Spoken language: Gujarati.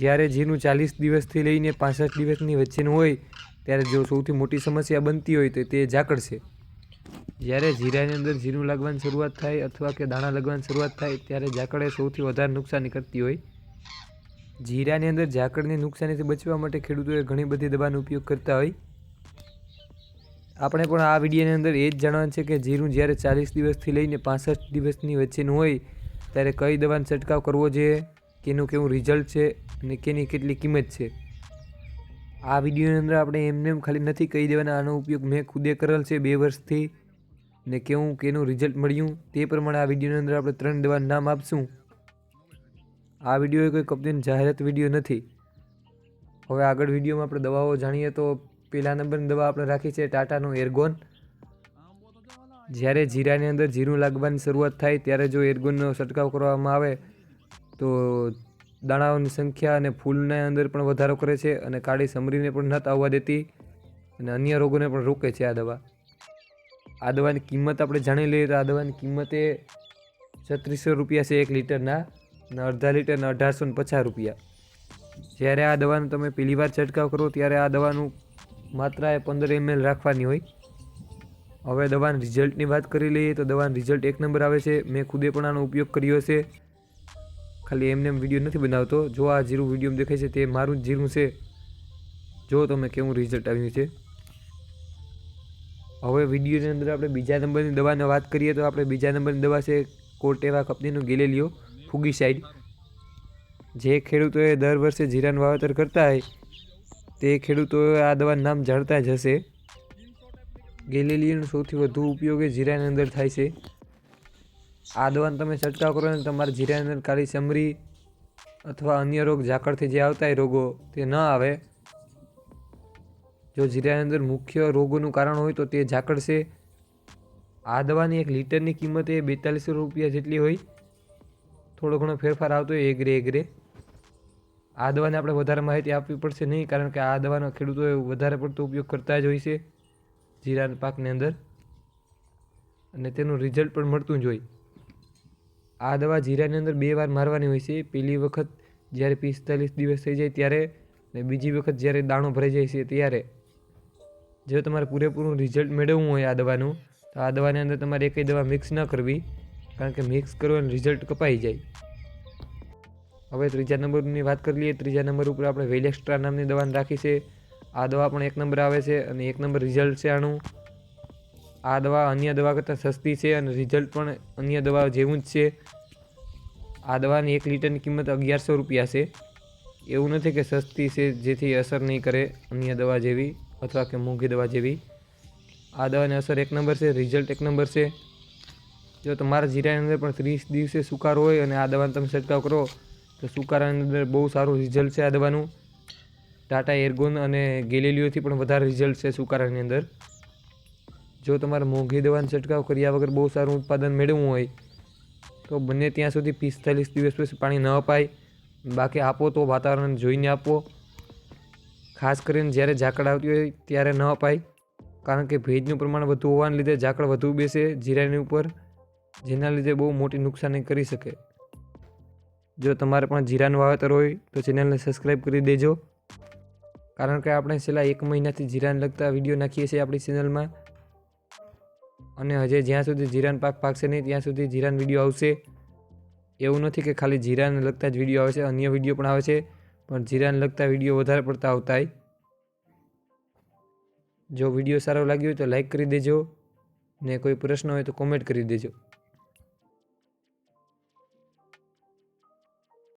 જ્યારે જેનું ચાલીસ દિવસથી લઈને પાસઠ દિવસની વચ્ચેનું હોય, ત્યારે જો સૌથી મોટી સમસ્યા બનતી હોય તો તે ઝાકળ છે. જ્યારે જીરાની અંદર જીરું લાગવાની શરૂઆત થાય અથવા કે દાણા લાગવાની શરૂઆત થાય, ત્યારે ઝાકળ સૌથી વધારે નુકસાની કરતી હોય. જીરાની અંદર ઝાકળની નુકસાનીથી બચવા માટે ખેડૂતોએ ઘણી બધી દવાનો ઉપયોગ કરતા હોય. આપણે પણ આ વિડીયોની અંદર એ જ જાણવાનું છે કે જીરું જ્યારે ચાલીસ દિવસથી લઈને પાસઠ દિવસની વચ્ચેનું હોય, ત્યારે કઈ દવાનો છંટકાવ કરવો જોઈએ? કેનું કેવું રિઝલ્ટ છે અને કેની કેટલી કિંમત છે. આ વિડીયોની અંદર આપણે એમને એમ ખાલી નથી કહી દેવાના, આનો ઉપયોગ મેં ખુદે કરેલ છે બે વર્ષથી ને કેવું કેનું રિઝલ્ટ મળ્યું તે પ્રમાણે આ વિડીયોની અંદર આપણે ત્રણ દવાનું નામ આપશું. આ વીડિયો કોઈ કંપનીની જાહેરાત વીડિયો નથી. હવે આગળ વિડીયોમાં આપણે દવાઓ જાણીએ તો પહેલા નંબરની દવા આપણે રાખી છે ટાટાનું એર્ગોન. જ્યારે જીરાની અંદર જીરું લાગવાની શરૂઆત થાય ત્યારે જો એર્ગોનનો છંટકાવ કરવામાં આવે તો દાણાઓની સંખ્યા અને ફૂલના અંદર પણ વધારો કરે છે અને કાળી સમરીને પણ નત આવવા દેતી અને અન્ય રોગોને પણ રોકે છે આ દવા. આ દવાની કિંમત આપણે જાણી લઈએ તો આ દવાની કિંમત એ છત્રીસો રૂપિયા છે એક લીટરના અને અડધા લીટરના અઢારસો ને પચાસ રૂપિયા. જ્યારે આ દવાનો તમે પહેલી વાર છંટકાવ કરો ત્યારે આ દવાનું માત્રા એ પંદર એમએલ રાખવાની હોય. હવે દવાના રિઝલ્ટની વાત કરી લઈએ તો દવાનું રિઝલ્ટ એક નંબર આવે છે. મેં ખુદે પણ આનો ઉપયોગ કર્યો છે ખાલી એમને એમ વીડિયો નથી બનાવતો. જો આ જીરું વીડિયો દેખાય છે તે મારું જીરું છે. જો તમે કેવું રિઝલ્ટ આવ્યું છે. હવે વિડીયોની અંદર આપણે બીજા નંબરની દવાની વાત કરીએ તો આપણે બીજા નંબરની દવા છે કોર્ટેવા કંપનીનું ગેલેલિયો ફુગીસાઇડ. જે ખેડૂતોએ દર વર્ષે જીરાનું વાવેતર કરતા હોય, તે ખેડૂતોએ આ દવાનું નામ જાણતા જ હશે. ગેલેલિયોનો સૌથી વધુ ઉપયોગ એ જીરાની અંદર થાય છે. આ દવાનો તમે છંટકાવ કરો ને તમારા જીરાની અંદર કાળી ચમરી અથવા અન્ય રોગ ઝાકળથી જે આવતા એ રોગો તે ન આવે. જો જીરાની અંદર મુખ્ય રોગોનું કારણ હોય તો તે ઝાકળ છે આ દવાની એક લીટરની કિંમત એ બેતાલીસો રૂપિયા જેટલી હોય. થોડો ઘણો ફેરફાર આવતો હોય એગરે એગરે. આ દવાને આપણે વધારે માહિતી આપવી પડશે નહીં કારણ કે આ દવાનો ખેડૂતોએ વધારે પડતો ઉપયોગ કરતા જ હોય છે જીરાના પાકની અંદર. અને તેનું રિઝલ્ટ પણ મળતું જ હોય. આ દવા જીરાની અંદર બે વાર મારવાની હોય છે. પહેલી વખત જ્યારે પિસ્તાલીસ દિવસ થઈ જાય ત્યારે અને બીજી વખત જ્યારે દાણો ભરાઈ જાય છે ત્યારે. જો તમારે પૂરેપૂરું રિઝલ્ટ મેળવવું હોય આ દવાનું, તો આ દવાની અંદર તમારે એકય દવા મિક્સ ન કરવી, કારણ કે મિક્સ કરો અને રિઝલ્ટ કપાઈ જાય. હવે ત્રીજા નંબરની વાત કરી લઈએ. ત્રીજા નંબર ઉપર આપણે વેલેક્સ્ટ્રા નામની દવાને રાખી છે. આ દવા પણ એક નંબર આવે છે અને એક નંબર રિઝલ્ટ છે આનું. આ દવા અન્ય દવા કરતાં સસ્તી છે અને રિઝલ્ટ પણ અન્ય દવા જેવું જ છે. આ દવાની એક લીટરની કિંમત અગિયારસો રૂપિયા છે. એવું નથી કે સસ્તી છે જેથી અસર નહીં કરે અન્ય દવા જેવી અથવા કે મોંઘી દવા જેવી. આ દવાની અસર એક નંબર છે રિઝલ્ટ એક નંબર છે. જો તમારા જીરાની અંદર પણ ત્રીસ દિવસે સુકારો હોય અને આ દવાનો તમે છંટકાવ કરો, તો સુકારાની અંદર બહુ સારું રિઝલ્ટ છે આ દવાનું. ટાટા એરગોન અને ગેલેલિયોથી પણ વધારે રિઝલ્ટ છે સુકારાની અંદર. જો તમારે મોંઘી દવાનો છંટકાવ કર્યા વગર બહુ સારું ઉત્પાદન મેળવવું હોય, તો બંને ત્યાં સુધી પિસ્તાલીસ દિવસ પછી પાણી ન અપાય. બાકી આપો તો વાતાવરણ જોઈને આપો. ખાસ કરીને જ્યારે ઝાકળ આવતી હોય ત્યારે ન અપાય, કારણ કે ભેજનું પ્રમાણ વધુ હોવાને લીધે ઝાકળ વધુ બેસે જીરાની ઉપર, જેના લીધે બહુ મોટી નુકસાની કરી શકે. જો તમારે પણ જીરાનું વાવેતર હોય તો ચેનલને સબસ્ક્રાઈબ કરી દેજો. કારણ કે આપણે છેલ્લા એક મહિનાથી જીરાને લગતા વીડિયો નાખીએ છીએ આપણી ચેનલમાં. અને હજે જ્યાં સુધી જીરાન પાક પાકશે નહીં, ત્યાં સુધી જીરાન વીડિયો આવશે. એવું નથી કે ખાલી જીરાને લગતા જ વીડિયો આવે છે, અન્ય વીડિયો પણ આવે છે, પણ જીરાને લગતા વીડિયો વધારે પડતા આવતા જો વીડિયો સારો લાગ્યો હોય તો લાઈક કરી દેજો ને કોઈ પ્રશ્ન હોય તો કોમેન્ટ કરી દેજો.